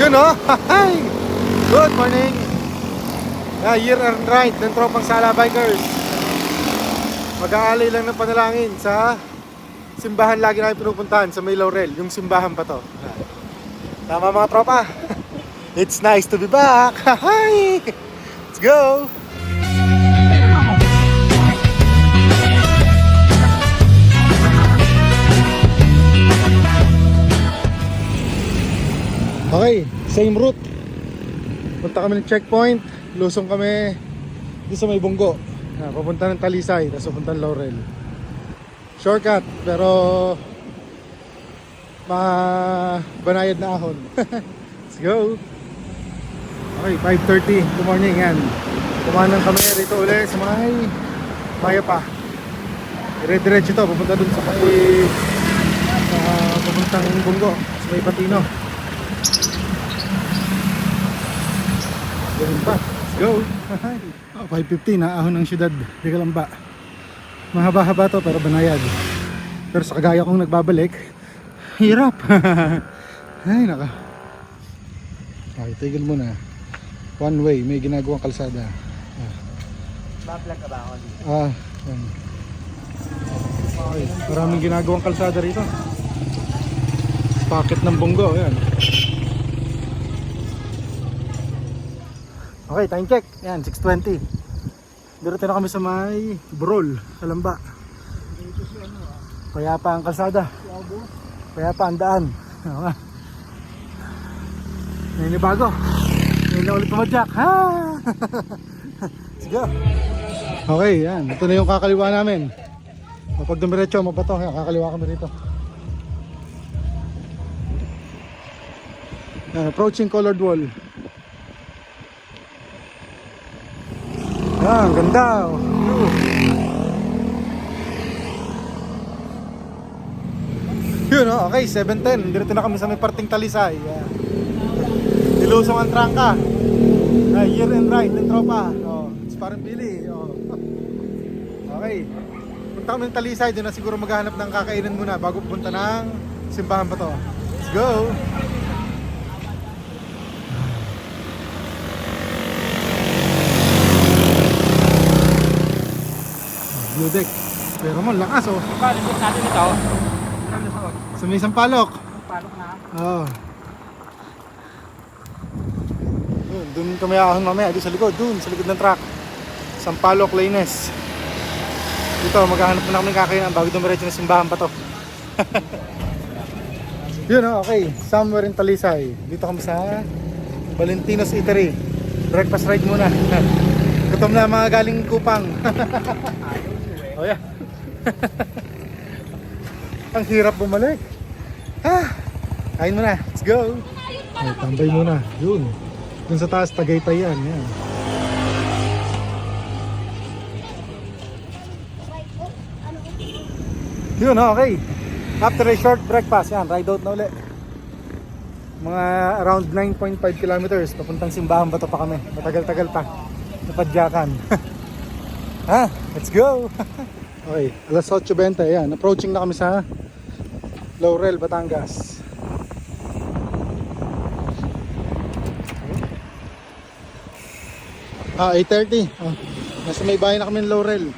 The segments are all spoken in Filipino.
Yun oh! Hi! Good morning! Ah, year and ride ng tropang Sala Bikers. Mag-aalay lang ng panalangin sa simbahan lagi namin pinupuntahan sa May Laurel. Yung simbahan pa to. Ah. Tama mga tropa. It's nice to be back. Hi! Let's go! Same route. Punta kami ng checkpoint, lusong kami dito sa may bunggo. Ah, ng Talisay, tapos papunta ng Laurel. Shortcut, pero ma banayad na ahon. Let's go! Okay, 5.30. Good morning yan. Kumanan kami rito ulit sa may Maya pa. Dire-diretso to, pupunta dun sa may uh, papuntang bunggo, sa may Patino. Ganun pa. Let's go. oh, 5.50 na ahon ng syudad. Di ka lang ba? Mahaba-haba to pero banayad. Pero sa kagaya kong nagbabalik, hirap. Ay, naka. Okay, tigil muna. One way, may ginagawang kalsada. Bablog ka ba ako dito? Ah, yan. Okay, maraming ginagawang kalsada rito. Packet ng bunggo, yan. Okay, time check. Yan, 6.20. Diretso na kami sa may Brol, Kalamba. Kaya pa ang kalsada. Kaya pa ang daan. Oo nga. Naninibago. Ngayon na ulit pumadyak. Ha! Let's go. Okay, yan. Ito na yung kakaliwa namin. Kapag dumiretso, mabato. Yan, kakaliwa kami rito. Yan, approaching colored wall. Yan, ganda. oh. Yun, oh, okay, 7.10. Dito na kami sa may parting talisay. Yan. Nilusong ang trangka. Ah, year and ride ng tropa. Oh, it's parang Billy. Oh. Okay. Punta kami ng Talisay, doon na siguro maghahanap ng kakainan muna bago pupunta ng simbahan pa to. Let's go! Blue deck. Pero mo, lakas oh. Po natin ito? Sa may sampalok. Palok na. Oo. Doon, doon kami ahon mamaya, doon sa likod, doon, sa likod ng truck. Sampalok, Laines. Dito, maghahanap na kami kakainan bago dumiretso na simbahan pa to. Yun, oh, okay. Somewhere in Talisay. Dito kami sa Valentino's Eatery. Breakfast ride muna. Gutom na mga galing kupang. oh, yeah. Ang hirap bumalik. Ah, kain muna. Let's go. Ay, tambay muna. Yun. Dun sa taas, Tagaytay yan. yan. Yun, okay. After a short breakfast, yan, ride out na uli. Mga around 9.5 kilometers, papuntang simbahan ba to pa kami. Matagal-tagal pa. Napadyakan. ha, let's go. okay, alas 8.20, yan. Approaching na kami sa Laurel, Batangas. Ah, 8.30. Oh, nasa may bahay na kami ng Laurel.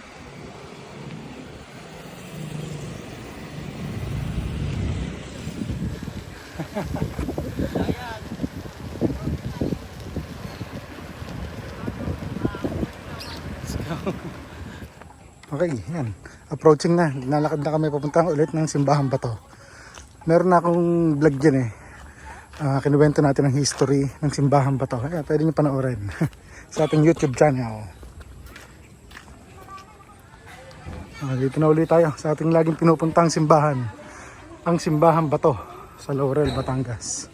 Okay, yan. Approaching na. Nalakad na kami papunta ulit ng simbahan ba to. Meron na akong vlog dyan eh. Ah, kinuwento natin ang history ng simbahan ba to. Kaya pwede nyo panoorin sa ating YouTube channel. Ah, dito na ulit tayo sa ating laging pinupuntang simbahan. Ang simbahan ba to sa Laurel, Batangas.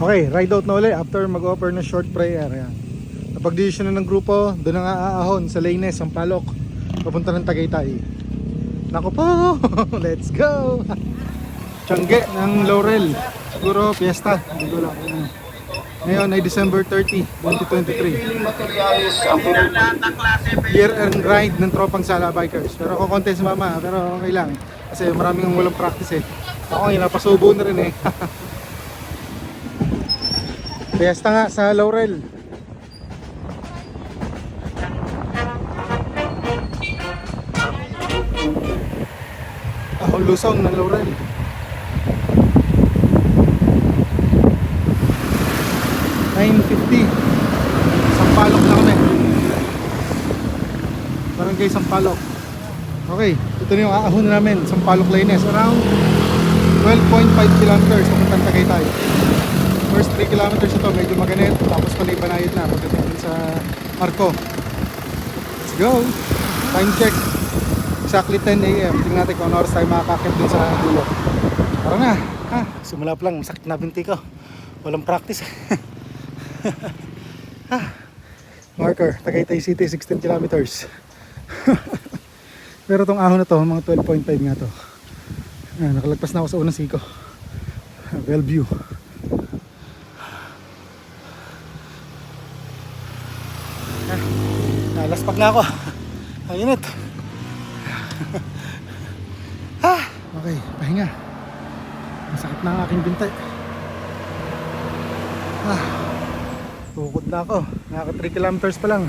Okay, ride out na ulit after mag-offer ng short prayer. Yan. Napag-decision na ng grupo, doon na nga aahon sa Laines, ang palok. Papunta ng Tagaytay. Nako po! Let's go! Tiyangge ng Laurel. Siguro, fiesta. Hindi lang. Ngayon ay December 30, 2023. Year and ride ng tropang Sala Bikers. Pero ako konti si mama, pero okay lang. Kasi maraming ang walang practice eh. Ako ngayon, napasubo na rin eh. Fiesta nga sa Laurel. Ako lusong ng Laurel. Nine fifty. Sampalok na kami. Barangay Sampalok. Okay, ito na yung aahon namin, Sampalok Lanes. Around 12.5 kilometers papuntang Tagaytay. First 3 kilometers ito, medyo maganit. Tapos pala ibanayad na pagdating sa Marco. Let's go! Time check. Exactly 10 a.m. Tingnan natin kung ano oras tayo makakakit dun sa dulo. Tara na! Ha? Simula pa lang, masakit na binti ko. Walang practice. ha? Marker, Tagaytay City, 16 kilometers. Pero tong ahon na to, mga 12.5 nga to. Ayan, nakalagpas na ako sa unang siko. Bellevue. Ah, Nalaspag na ako. Ang init. ah, okay, pahinga. Masakit na ang aking bintay. Ah, tukod na ako. Naka 3 kilometers pa lang.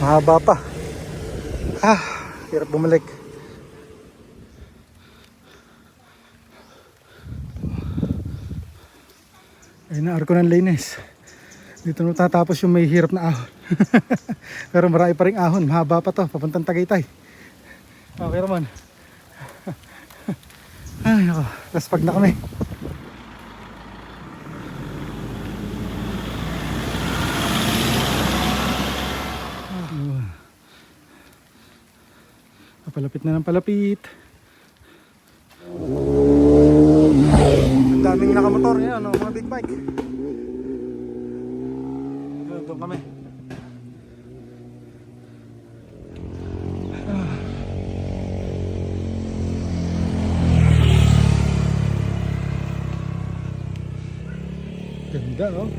Mahaba pa. Ah, hirap bumalik. Ayun na, arko ng lanes. Dito na tatapos yung may hirap na ahon. Pero marami pa rin ahon. Mahaba pa to. Papuntang Tagaytay. Okay naman. Ay, ako. Tapos pag na kami. Papalapit na ng palapit. Ang daming nakamotor ngayon, no? mga big bike. Doon kami. Ganda, oh.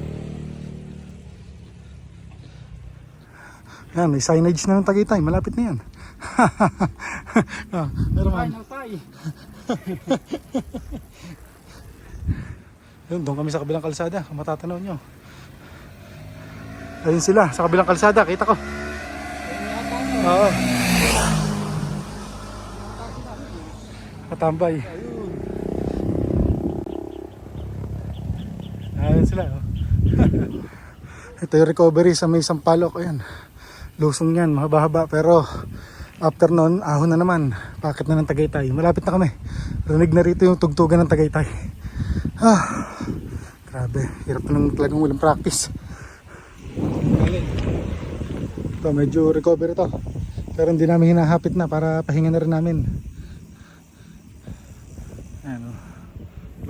Yan, may signage na ng Tagaytay. Malapit na yan. ah, meron man. Yun, doon kami sa kabilang kalsada. Kung matatanaw nyo. Ayun sila, sa kabilang kalsada. Kita ko. Oo. Katambay. Ayun sila. Oh. Ito yung recovery sa may Sampalok. Ayan. Lusong yan, mahaba-haba. Pero after nun, ahon na naman. Pakit na ng Tagaytay. Malapit na kami. Rinig na rito yung tugtugan ng Tagaytay. Ah, grabe. Hirap na nang talagang walang practice. Ito, medyo recover ito. Pero hindi namin hinahapit na para pahinga na rin namin. Ayan o.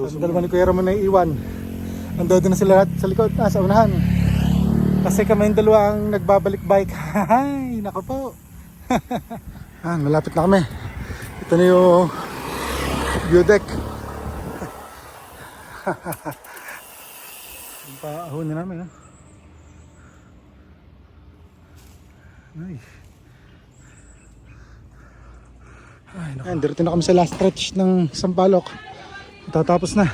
Ang dalawa ni Kuya Ramon na iwan. Nandun na sila lahat sa likod, ah, sa unahan. Kasi kami yung dalawa ang nagbabalik bike. Hay, nako po. ah, malapit na kami. Ito na yung view deck. Yung paahon na namin, ha? Nice. Ay, naku. Na kami sa last stretch ng Sampalok. Tatapos na.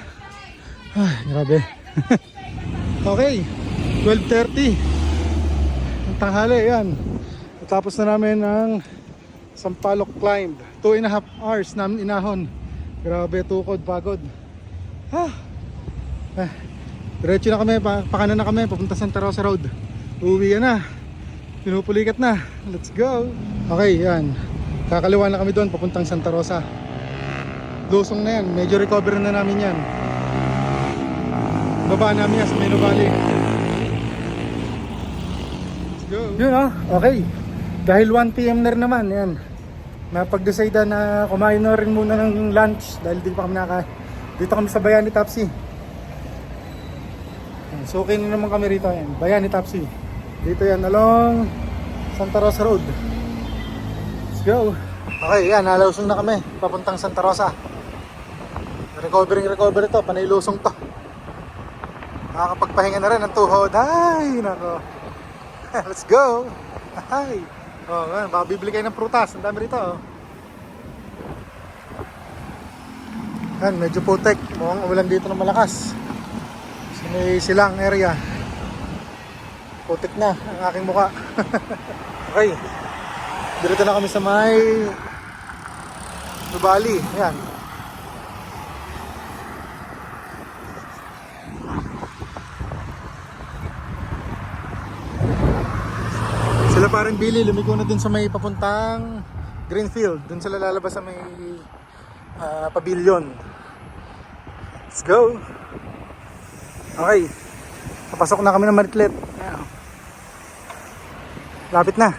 Ay, grabe. okay, 12.30. Ang tanghali, yan. Natapos na namin ang Sampalok climb. 2 and a half hours namin inahon. Grabe, tukod, pagod. Ah. Eh, diretso na kami, pa pakanan na kami, papunta Santa Rosa Road. Uwi na. Pinupulikat na. Let's go. Okay, yan. Kakaliwa na kami doon, papuntang Santa Rosa. Lusong na yan. Medyo recover na namin yan. Baba namin yan sa go. Yun ah, okay. Dahil 1pm na rin naman, yan. Napag-decide na kumain na rin muna ng lunch dahil di pa kami naka... Dito kami sa Bayani Tapsi. So okay na naman kami rito yan. Bayani Tapsi. Dito yan along Santa Rosa Road. Let's go. Okay, yan. Nalusong na kami. Papuntang Santa Rosa. Recovering recovery to. Panay lusong to. Makakapagpahinga na rin ng tuhod. Ay, nako. Let's go. Ay. Oh, man, baka bibili kayo ng prutas. Ang dami rito. Oh. Yan, medyo putek. Mukhang ulan dito ng malakas. Sa may silang area. Putik na ang aking muka. okay. Dito na kami sa may Nubali. Yan. Sila parang Billy, lumiko na din sa may papuntang Greenfield. Doon sila lalabas sa may ah, pavilion. Let's go! Okay. Papasok na kami ng Maritlet. Ayan. Lapit na.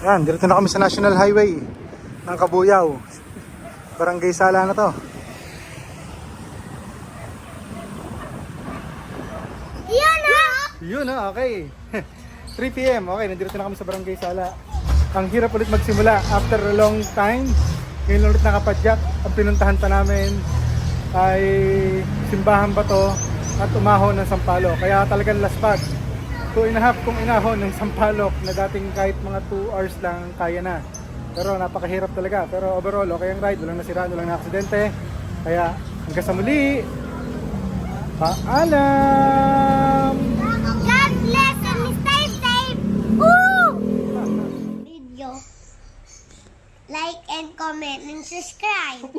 Yan, dito na kami sa National Highway ng Kabuyaw. Barangay Sala na to. Yan ah! Yun na, okay. 3 p.m. Okay, nandito na kami sa Barangay Sala. Ang hirap ulit magsimula after a long time. Ngayon ulit nakapadyak. Ang pinuntahan pa namin ay simbahan ba to at umahon ng Sampalo. Kaya talagang laspag. A half kung inahon ng Sampalok na dating kahit mga 2 hours lang kaya na. Pero napakahirap talaga. Pero overall, okay ang ride. Walang nasira, walang na-aksidente. Kaya hanggang sa muli, paalam! And subscribe.